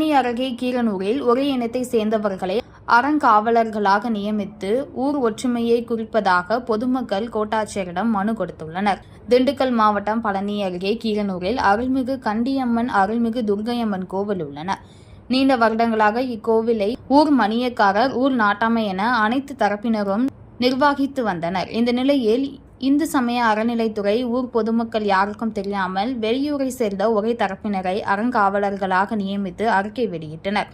பழனி அருகே கீரனூரில் ஒரே இனத்தை சேர்ந்தவர்களை அறங்காவலர்களாக நியமித்து ஊர் ஒற்றுமையை குறிப்பதாக பொதுமக்கள் கோட்டாட்சியரிடம் மனு கொடுத்துள்ளனர். திண்டுக்கல் மாவட்டம் பழனி அருகே கீரனூரில் அருள்மிகு கண்டியம்மன் அருள்மிகு துர்கையம்மன் கோவில் உள்ளன. நீண்ட வருடங்களாக இக்கோவிலை ஊர் மணியக்காரர் ஊர் நாட்டாமை என அனைத்து தரப்பினரும் நிர்வகித்து வந்தனர். இந்த நிலையில் இந்து சமய அறநிலைத்துறை ஊர் பொதுமக்கள் யாருக்கும் தெரியாமல் வெளியூரை சேர்ந்த ஒரே தரப்பினரை அறங்காவலர்களாக நியமித்து அறிக்கை வெளியிட்டனர்.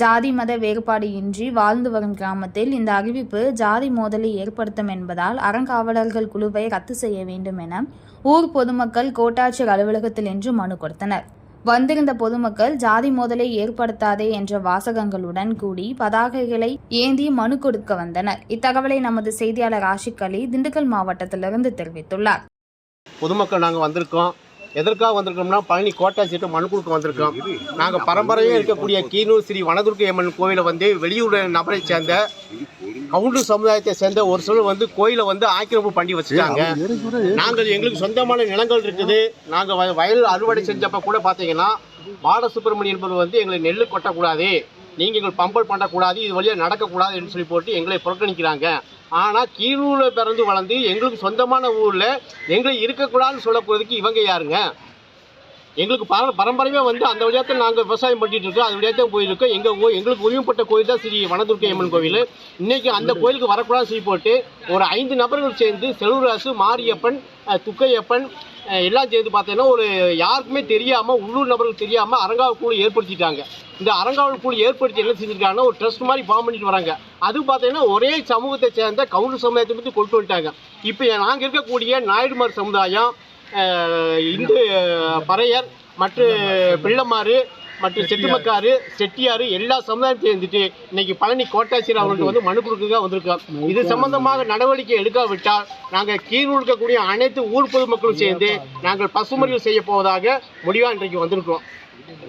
ஜாதி மத வேறுபாடு இன்றி வாழ்ந்து வரும் கிராமத்தில் இந்த அறிவிப்பு ஜாதி மோதலை ஏற்படுத்தும் என்பதால் அறங்காவலர்கள் குழுவை ரத்து செய்ய வேண்டும் என ஊர் பொதுமக்கள் கோட்டாட்சியர் அலுவலகத்தில் இன்று மனு கொடுத்தனர். வந்திருந்த பொதுமக்கள் ஜாதி மோதலை ஏற்படுத்தாதே என்ற வாசகங்களுடன் கூடி பதாகைகளை ஏந்தி மனு கொடுக்க வந்தனர். இத்தகவலை நமது செய்தியாளர் ஆஷிக் அலி திண்டுக்கல் மாவட்டத்திலிருந்து தெரிவித்துள்ளார். பொதுமக்கள் நாங்கள் வந்திருக்கோம். எதற்காக வந்திருக்கோம்னா பழனி கோட்டாட்சிட்டு மனு கொடுக்க வந்திருக்கோம். நாங்கள் பரம்பரையாக இருக்கக்கூடிய கீனூர் ஸ்ரீ வனதுர்க்கை அம்மன் கோவிலை வந்து வெளியூர் நபரை சேர்ந்த கவுண்டர் சமுதாயத்தை சேர்ந்த ஒரு சிலர் வந்து கோயிலை வந்து ஆக்கிரமிப்பு பண்ணி வச்சுட்டாங்க. நாங்கள் எங்களுக்கு சொந்தமான நிலங்கள் இருக்குது. நாங்கள் வய- வயல் அறுவடை செஞ்சப்ப கூட பார்த்தீங்கன்னா பாலசுப்ரமணியன் என்பவர் வந்து எங்களை நெல் கொட்டக்கூடாது நீங்கள் எங்கள் பம்பல் பண்ணக்கூடாது இது வழியாக நடக்கக்கூடாது என்று சொல்லி போட்டு எங்களை புறக்கணிக்கிறாங்க. ஆனால் கீழூரில் பிறந்து வளர்ந்து எங்களுக்கு சொந்தமான ஊரில் எங்களை இருக்கக்கூடாதுன்னு சொல்லக்கூடியதுக்கு இவங்க யாருங்க? எங்களுக்கு பர பரம்பரையாக வந்து அந்த வழியாக நாங்கள் விவசாயம் பண்ணிட்டு இருக்கோம். அது வழியாக போயிருக்கோம். எங்கள் ஊ எங்களுக்கு உரிமைப்பட்ட கோயில் தான் ஸ்ரீ வனதுர்க்கை அம்மன் கோவில். இன்னைக்கு அந்த கோயிலுக்கு வரக்கூடாதுன்னு சொல்லி போட்டு ஒரு ஐந்து நபர்கள் சேர்ந்து செல்வராசு மாரியப்பன் துக்கையப்பன் எல்லாம் சேர்ந்து பார்த்தீங்கன்னா ஒரு யாருக்குமே தெரியாமல் உள்ளூர் நபர்களுக்கு தெரியாமல் அறங்காவல் குழு ஏற்படுத்திட்டாங்க. இந்த அறங்காவல் குழு ஏற்படுத்தி என்ன செஞ்சிருக்காங்கன்னா ஒரு ட்ரஸ்ட் மாதிரி ஃபார்ம் பண்ணிட்டு வராங்க. அது பார்த்தீங்கன்னா ஒரே சமூகத்தை சேர்ந்த கவுண்டர் சமுதாயத்தை பற்றி கொண்டு வந்துட்டாங்க. இப்போ நாங்கள் இருக்கக்கூடிய நாயுடுமார் சமுதாயம் இந்து பறையர் மற்ற பிள்ளமாறு மற்றும் செட்டுமக்காரு செட்டியார் எல்லா சமுதாயத்தையும் சேர்ந்துட்டு இன்னைக்கு பழனி கோட்டாட்சியர் அவர்களுக்கு வந்து மனு கொடுக்க வந்திருக்கோம் இது சம்பந்தமாக நடவடிக்கை எடுக்காவிட்டால் நாங்கள் கீழ் இருக்கக்கூடிய அனைத்து ஊர் பொதுமக்களும் சேர்ந்து நாங்கள் பசுமறிவு செய்ய போவதாக முடிவாக இன்றைக்கு வந்திருக்கிறோம்.